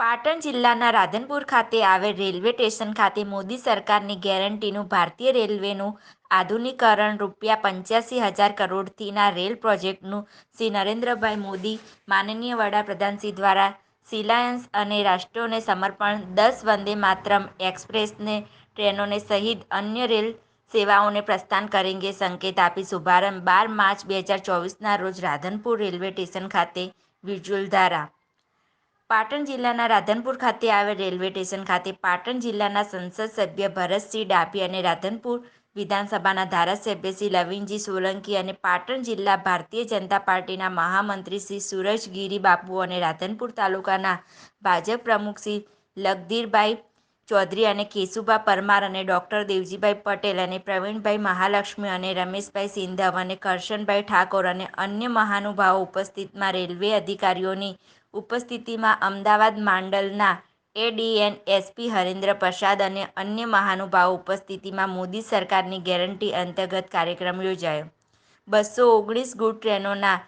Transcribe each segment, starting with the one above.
પાટણ જિલ્લાના રાધનપુર ખાતે આવેલ રેલવે સ્ટેશન ખાતે મોદી સરકારની ગેરંટીનું ભારતીય રેલવેનું આધુનિકરણ રૂપિયા પંચ્યાસી હજાર કરોડથીના રેલ પ્રોજેક્ટનું શ્રી નરેન્દ્રભાઈ મોદી, માનનીય વડાપ્રધાનશ્રી દ્વારા શિલાયન્સ અને રાષ્ટ્રોને સમર્પણ દસ વંદે માતરમ એક્સપ્રેસને ટ્રેનોને સહિત અન્ય રેલ સેવાઓને પ્રસ્થાન કરેંગે સંકેત આપી શુભારંભ બાર માર્ચ બે હજાર ચોવીસના રોજ રાધનપુર રેલવે સ્ટેશન ખાતે વિજ્યુલ દ્વારા પાટણ જિલ્લાના રાધનપુર ખાતે આવેલ રેલવે સ્ટેશન ખાતે પાટણ જિલ્લાના સંસદ સભ્ય ભરતસિંહ ડાભી અને રાધનપુર વિધાનસભાના ધારાસભ્ય શ્રી લવિનજી સોલંકી અને પાટણ જિલ્લા ભારતીય જનતા પાર્ટીના મહામંત્રી શ્રી સુરજગીરી બાપુ અને રાધનપુર તાલુકાના ભાજપ પ્રમુખ શ્રી લગધીરભાઈ ચૌધરી અને કેશુભા પરમાર અને ડૉક્ટર દેવજીભાઈ પટેલ અને પ્રવીણભાઈ મહાલક્ષ્મી અને રમેશભાઈ સિંધવ અને કરશનભાઈ ઠાકોર અને અન્ય મહાનુભાવો ઉપસ્થિતમાં રેલવે અધિકારીઓની ઉપસ્થિતિમાં અમદાવાદ માંડલના એડીએન એસપી હરેન્દ્ર પ્રસાદ અને અન્ય મહાનુભાવો ઉપસ્થિતિમાં મોદી સરકારની ગેરંટી અંતર્ગત કાર્યક્રમ યોજાયો. બસો ઓગણીસ ગુડ ટ્રેનોના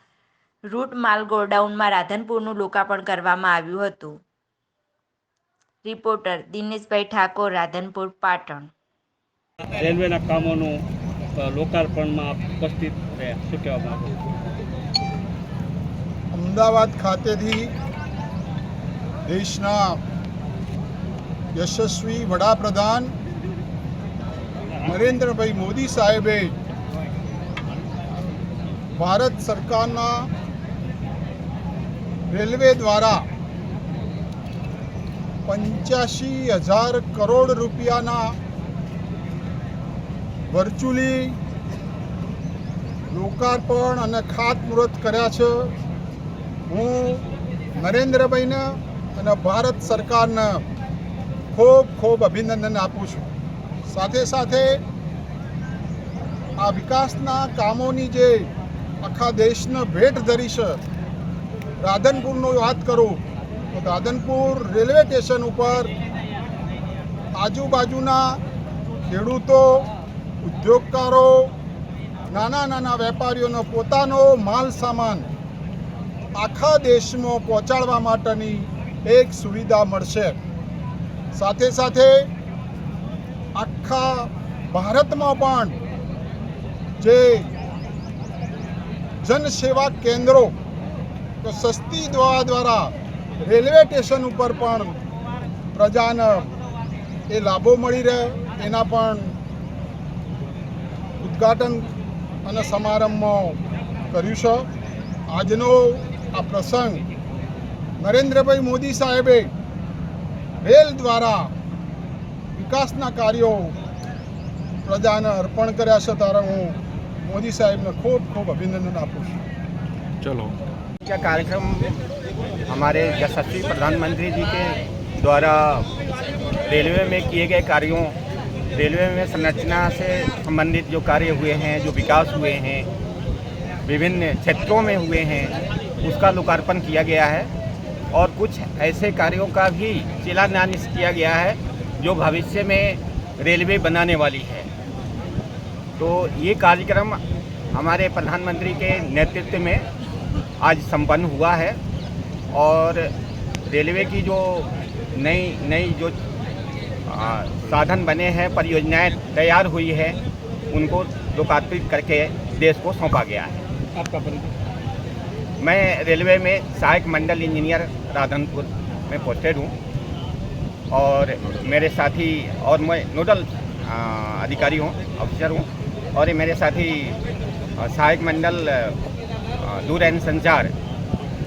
રૂટ માલ ગોડાઉનમાં રાધનપુરનું લોકાર્પણ કરવામાં આવ્યું હતું. રિપોર્ટર દિનેશભાઈ ઠાકોર રાધનપુર પાટણ. રેલવેના કામોનું લોકાર્પણમાં ઉપસ્થિત રહ્યા. શું કહેવા માંગુ અમદાવાદ ખાતેથી દેશના યશસ્વી વડાપ્રધાન નરેન્દ્રભાઈ મોદી સાહેબે ભારત સરકારના રેલવે દ્વારા પંચ્યાસી હજાર કરોડ રૂપિયાના વર્ચ્યુઅલી લોકાર્પણ અને ખાતમુહૂર્ત કર્યા છે. હું નરેન્દ્રભાઈને અને ભારત સરકારને ખૂબ ખૂબ અભિનંદન આપું છું. સાથે સાથે આ વિકાસના કામોની જે આખા દેશને ભેટ ધરી છે, રાધનપુરનો વાત કરું રાધનપુર રેલવે સ્ટેશન ઉપર આજુબાજુના ખેડૂતો, ઉદ્યોગકારો, નાના નાના વેપારીઓનો પોતાનો માલ સામાન આખા દેશમાં પહોંચાડવા માટેની એક સુવિધા મળશે. સાથે સાથે આખા ભારતમાં પણ જે જનસેવા કેન્દ્રો, તો સસ્તી દવા દ્વારા રેલવે સ્ટેશન ઉપર પણ પ્રજાને એ લાભો મળી રહે એના પણ ઉદ્ઘાટન અને સમારંભમાં કર્યું છે. આજનો આ પ્રસંગ નરેન્દ્રભાઈ મોદી સાહેબે રેલ દ્વારા વિકાસના કાર્યો પ્રજાને અર્પણ કર્યા છે. ત્યારે હું મોદી સાહેબને ખૂબ ખૂબ અભિનંદન આપું છું. ચલો. કાર્યક્રમ हमारे यशस्वी प्रधानमंत्री जी के द्वारा रेलवे में किए गए कार्यों, रेलवे में संरचना से संबंधित जो कार्य हुए हैं, जो विकास हुए हैं, विभिन्न क्षेत्रों में हुए हैं, उसका लोकार्पण किया गया है। और कुछ ऐसे कार्यों का भी शिलान्यास किया गया है, जो भविष्य में रेलवे बनाने वाली है। तो ये कार्यक्रम हमारे प्रधानमंत्री के नेतृत्व में आज संपन्न हुआ है। और रेलवे की जो नई नई जो आ, साधन बने हैं परियोजनाएँ तैयार हुई है उनको लोकार्पित करके देश को सौंपा गया है। आपका परिचय? मैं रेलवे में सहायक मंडल इंजीनियर राधनपुर में पोस्टेड हूँ और मेरे साथी और मैं नोडल अधिकारी हूँ ऑफिसर हूँ और ये मेरे साथी सहायक मंडल दूर एंड संचार